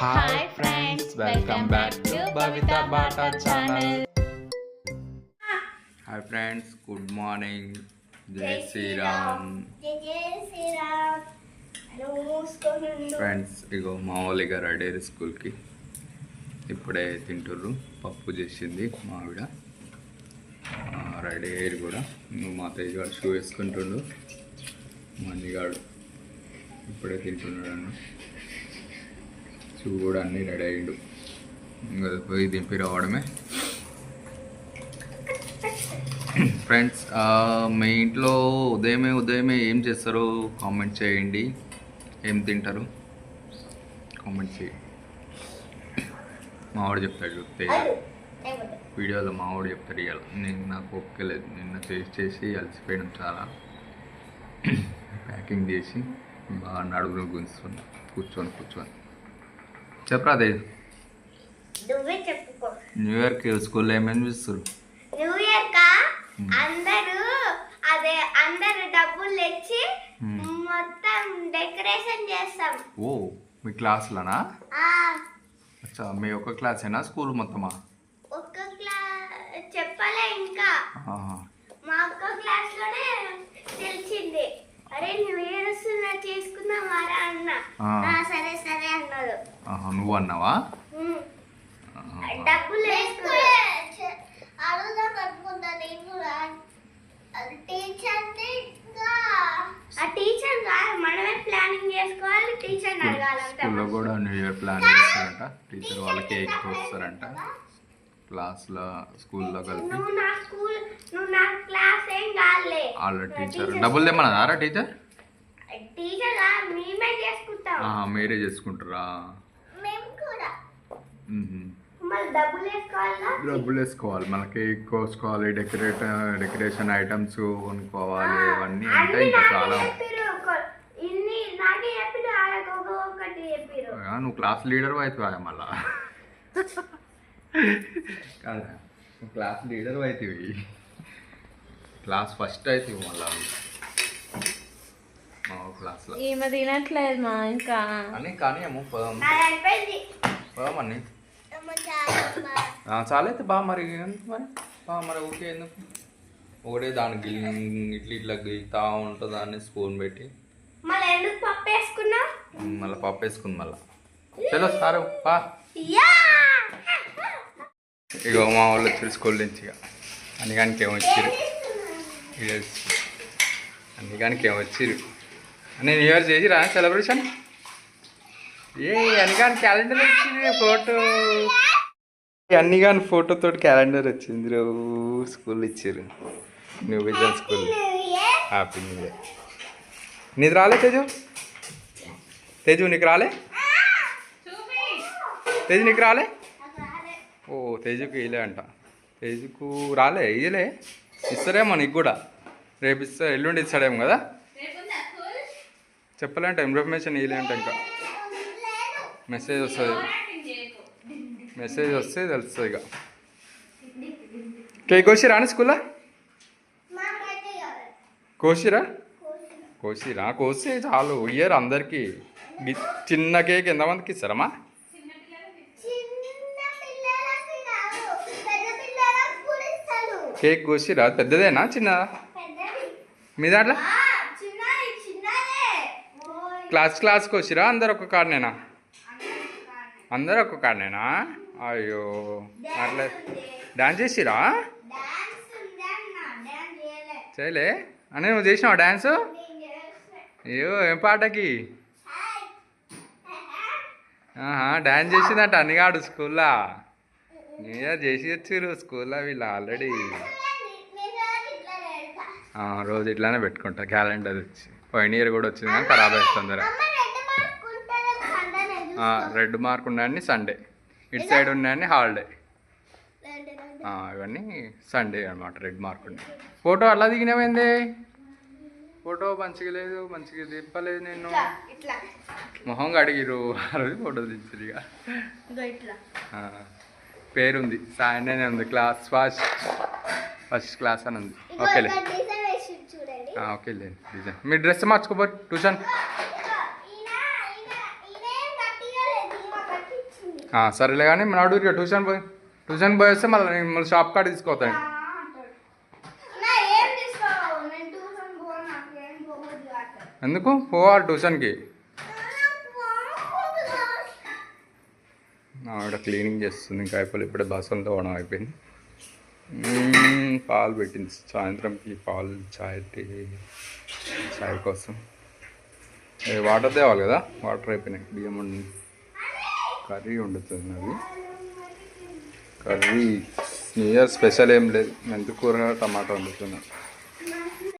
Hi friends welcome back to Bata channel hi friends good morning జై Sriram friends ఇగో మా వాళ్ళిగా ready అయ్యారు స్కూల్కి. ఇప్పుడే తింటుర్రు పప్పు చేసింది మా ఆవిడ. రెడీ అయ్యారు కూడా. నువ్వు మా తేజగాడు షూ వేసుకుంటుండు. మా అన్నిగాడు ఇప్పుడే తింటున్నాడు అన్న షూ కూడా అన్నీ రెడీ అయ్యిండు. ఇంకా పోయి దింపి రావడమే. ఫ్రెండ్స్ మీ ఇంట్లో ఉదయమే ఉదయమే ఏం చేస్తారో కామెంట్ చేయండి. ఏం తింటారు? కామెంట్ చేయండి మావాడు చెప్తాడు చెప్తే వీడియోలో మావాడు చెప్తాడు ఇవాళ నేను నాకు ఒప్పుకోలేదు నిన్న చేసి చేసి అలసిపోయడం చాలా. ప్యాకింగ్ చేసి బాగా నడుగులు గుంచుకొని కూర్చొని కూర్చొని. చెప్పరా అదే? నువ్వే చెప్పుకో. న్యూ ఇయర్కి స్కూల్లో ఏమేమి చూస్తారు న్యూ ఇయర్ కా అందరూ అదే అందరూ డబ్బులు తెచ్చి. మొత్తం డెకరేషన్ చేస్తాం. ఓ మీ క్లాస్లోనా? ఆ. అచ్చా మీ ఒక్క క్లాసేనా స్కూల్ మొత్తమా? ఒక్క క్లాస్ చెప్పలే ఇంకా. మా ఒక్క క్లాస్లోనే తెలిసింది. అరే న్యూ ఇయర్ వస్తున్నా చేసుకుందాం వారా అన్న. సరే నువ్వు అన్నావా స్కూల్లో కూడా న్యూ ఇయర్ ప్లాన్ చేస్తారంట. టీచర్ వాళ్ళకి కేక్ వస్తారంట. క్లాస్లో స్కూల్లో కలిపి. వాళ్ళ టీచర్ డబ్బులు తెమ్మన్నారా టీచర్ మీరే చేసుకుంటారా మేము కూడా మ్మ్. మళ్ళీ డబ్బులు వేసుకోవాలా? డబ్బులు వేసుకోవాలి. మన కేక్ కోసుకోవాలి డెకరేట్ డెకరేషన్ ఐటమ్స్ కొనుక్కోవాలి. ఇవన్నీ అంటే అన్ని ఇంకా చాలా. నువ్వు క్లాస్ లీడర్ అవుతావా మళ్ళా? కాదా? నువ్వు క్లాస్ లీడర్ అవుతావి. క్లాస్ ఫస్ట్ అవుతావు మళ్ళా. మా క్లాస్లో. ఈమె తినట్లేదు మా ఇంకా. అని కానీ ఏమో పదం. పదమని బాగా. చాలైతే బా మరి ఎందుకు మరి? బా మరి ఓకే ఎందుకు? ఒకటే దానికి ఇట్లా ఇట్లా గీతా ఉంటుంది దాన్ని స్పూన్ పెట్టి. మళ్ళీ పప్పు వేసుకున్నావు? మళ్ళీ పప్పు వేసుకుంది మళ్ళీ. చలో సారు పా. యా! ఇక మా వాళ్ళు వచ్చారు స్కూల్ నుంచి ఇక అందుకనికి ఏమో వచ్చారు అందుకనికి ఏమో వచ్చారు నేను ఇయర్ చేసిరా సెలబ్రేషన్ ఏ అనిగాని క్యాలెండర్ వచ్చింది ఫోటో అన్ని కానీ ఫోటోతో క్యాలెండర్ వచ్చింది రో స్కూల్ ఇచ్చారు. New vision school happy new year నీది రాలే తేజు? తేజు నీకు రాలే? తేజు నీకు రాలే? ఓ తేజుకు ఇలే అంట. తేజుకు రాలే ఇయలే ఇస్తారేమో నీకు కూడా. రేపు ఇస్తా ఎల్లుండి ఇస్తాడేమో కదా? చెప్పలేంట ఇన్ఫర్మేషన్ ఇయలే అంట ఇంకా. మెసేజ్ వస్తుంది మెసేజ్ వస్తే తెలుస్తుంది ఇక కేక్ కోసిరా అని స్కూల్లో. కోసిరా కోసిరా కోసి చాలు ఇయ్యరు అందరికీ చిన్న కేక్ ఎంతమందికి ఇస్తారమ్మా కేక్ కోసిరా పెద్దదేనా చిన్న పెద్దది మీ దాంట్లో చిన్నది చిన్నదే. క్లాస్ క్లాస్ కోసిరా అందరు ఒక కాడనేనా అందరు ఒక కాడనేనా? అయ్యో అట్లా. డాన్స్ చేసిరా? చేయలే. అని నువ్వు చేసినావా డాన్స్? అయ్యో ఏం పాటకి? ఆహా డాన్స్ చేసిందంట అన్నిగాడు స్కూల్లో. నీయా చేసి వచ్చిర్రు స్కూల్లో వీళ్ళు ఆల్రెడీ. రోజు రోజు ఇట్లానే పెట్టుకుంటా క్యాలెండర్ వచ్చి పోయిన ఇయర్ కూడా వచ్చింది కానీ ఖరాబ్ అవుతుంది అమ్మ రెడ్ మార్క్ ఉంటుందా సండే రెడ్ మార్క్ ఉన్నాయని సండే. ఇటు సైడ్ ఉన్నాయని హాలిడే. ఇవన్నీ సండే అనమాట రెడ్ మార్క్ ఉన్నాయి. ఫోటో అలా దిగినవేంది? ఫోటో మంచిగా లేదు మంచిగా దింపలేదు నేను మొహం కడిగిరు ఆ రోజు ఫోటో దించారు ఇక. పేరుంది సాయనే ఉంది క్లాస్ ఫస్ట్ ఫస్ట్ క్లాస్ అని ఉంది. ఓకేలే ఓకేలే డిజైన్ మీ డ్రెస్ మార్చుకోబోరు ట్యూషన్ ఇగో ఈయన ఈయన ఈయన ఏం గట్టిగా లేదు ఈమె గట్టిగా ఆ, సరేలే కానీ మన అడుగు ట్యూషన్ పోయి ట్యూషన్ పోయి వస్తే మళ్ళీ నేను మళ్ళీ షాప్ కాడ తీసుకోతాను నా ఏం తీసుకోవు నేను ట్యూషన్ పోను నాకు ఏం పోవద్దు కాదు ఎందుకు? పోవాలి ట్యూషన్కి. ఆవిడ క్లీనింగ్ చేస్తుంది ఇంకా అయిపోయి ఇప్పుడే బస్సులు తోవడం అయిపోయింది. పాలు పెట్టింది. సాయంత్రంకి పాలు చాయ్ టీ చాయ్ కోసం. వాటర్ తేవాలి కదా? వాటర్ అయిపోయినాయి బియ్యం వండి కర్రీ వండుతుంది కర్రీ న్యూ ఇయర్ స్పెషల్ ఏం లేదు. మెంతికూర టమాటా వండుతున్నా.